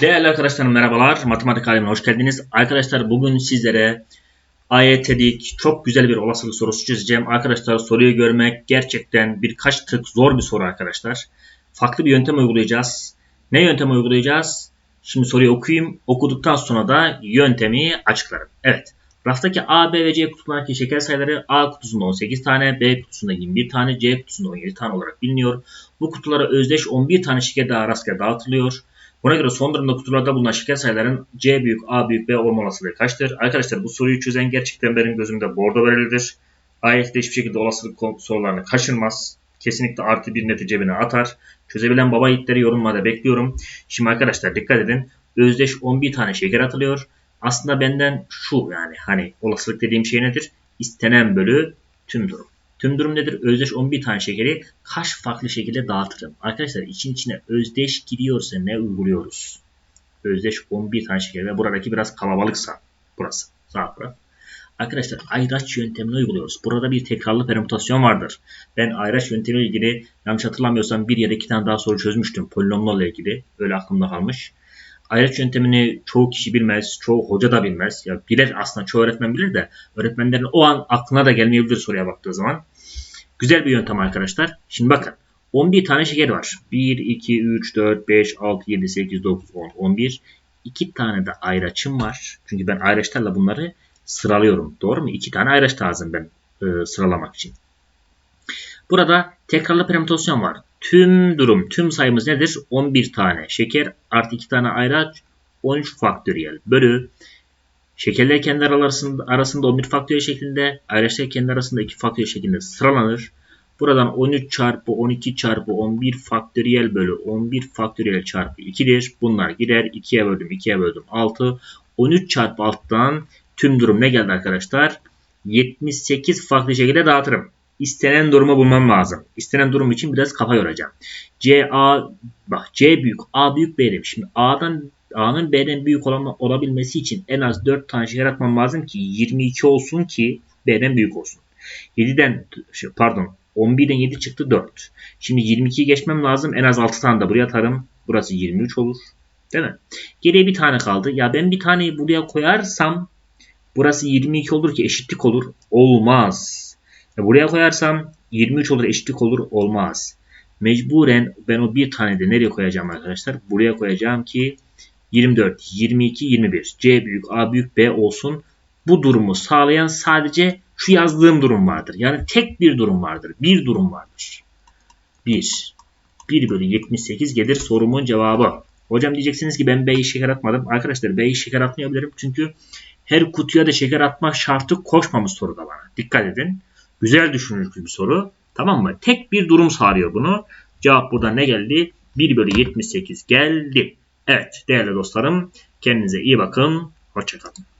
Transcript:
Değerli arkadaşlarım merhabalar. Matematik alemine hoş geldiniz. Arkadaşlar bugün sizlere AYT'lik çok güzel bir olasılık sorusu çözeceğim. Arkadaşlar soruyu görmek gerçekten birkaç tık zor bir soru arkadaşlar. Farklı bir yöntem uygulayacağız. Ne yöntem uygulayacağız? Şimdi soruyu okuyayım. Okuduktan sonra da yöntemi açıklarım. Evet. Raftaki A, B ve C kutularındaki şeker sayıları A kutusunda 18 tane, B kutusunda 21 tane, C kutusunda 17 tane olarak biliniyor. Bu kutulara özdeş 11 tane şeker daha rastgele dağıtılıyor. Buna göre son durumda kutularda bulunan şeker sayıların C büyük, A büyük, B olma olasılığı kaçtır? Arkadaşlar bu soruyu çözen gerçekten benim gözümde bordo verilidir. AYT'de hiçbir şekilde olasılık sorularını kaçırmaz. Kesinlikle artı bir neti cebine atar. Çözebilen baba yiğitleri yorumlarda bekliyorum. Şimdi arkadaşlar dikkat edin. Özdeş 11 tane şeker atılıyor. Aslında benden şu yani hani olasılık dediğim şey nedir? İstenen bölü tüm durum. Tüm durum nedir? Özdeş 11 tane şekeri kaç farklı şekilde dağıtırım? Arkadaşlar için içine özdeş giriyorsa ne uyguluyoruz? Özdeş 11 tane şeker ve buradaki biraz kalabalıksa burası sağ taraf. Arkadaşlar ayraç yöntemini uyguluyoruz. Burada bir tekrarlı permütasyon vardır. Ben ayraç yöntemiyle ilgili yanlış hatırlamıyorsam bir ya da iki tane daha soru çözmüştüm. Polinomlarla ilgili. Öyle aklımda kalmış. Ayraç yöntemini çoğu kişi bilmez, çoğu hoca da bilmez. Ya bilir aslında çoğu öğretmen bilir de öğretmenlerin o an aklına da gelmeyebilir soruya baktığı zaman. Güzel bir yöntem arkadaşlar. Şimdi bakın 11 tane şeker var. 1, 2, 3, 4, 5, 6, 7, 8, 9, 10, 11. 2 tane de ayraçım var. Çünkü ben ayraçlarla bunları sıralıyorum. Doğru mu? 2 tane ayraç lazım ben e, sıralamak için. Burada tekrarlı permütasyon var. Tüm durum, tüm sayımız nedir? 11 tane şeker artı 2 tane ayraç 13 faktöriyel bölü şekerler kendi arasında, arasında 11 faktöriyel şeklinde, ayraçlar kendi arasında 2 faktöriyel şeklinde sıralanır. Buradan 13 çarpı 12 çarpı 11 faktöriyel bölü 11 faktöriyel çarpı 2'dir. Bunlar gider. 2'ye böldüm 2'ye böldüm 6. 13 çarpı 6'dan tüm durum ne geldi arkadaşlar? 78 farklı şekilde dağıtırım istenen durumu bulmam lazım. İstenen durum için biraz kafa yoracağım. C, A, bak C büyük, A büyük, B demiş. Şimdi A'dan A'nın B'den büyük olan, olabilmesi için en az 4 tane şeker atmam lazım ki 22 olsun ki B'den büyük olsun. 7'den şey, pardon 11'den 7 çıktı 4. Şimdi 22'yi geçmem lazım. En az 6 tane de buraya atarım. Burası 23 olur. Değil mi? Geriye bir tane kaldı. Ya ben bir taneyi buraya koyarsam burası 22 olur ki eşitlik olur. Olmaz. Buraya koyarsam 23 olur eşitlik olur olmaz. Mecburen ben o bir tane de nereye koyacağım arkadaşlar? Buraya koyacağım ki 24, 22, 21. C büyük, A büyük, B olsun. Bu durumu sağlayan sadece şu yazdığım durum vardır. Yani tek bir durum vardır. Bir durum vardır. 1. 1 bölü 78 gelir sorumun cevabı. Hocam diyeceksiniz ki ben B'yi şeker atmadım. Arkadaşlar B'yi şeker atmayabilirim. Çünkü her kutuya da şeker atma şartı koşmamış soruda bana. Dikkat edin. Güzel düşünülmüş bir soru. Tamam mı? Tek bir durum sağlıyor bunu. Cevap burada ne geldi? 1 bölü 78 geldi. Evet değerli dostlarım kendinize iyi bakın. Hoşçakalın.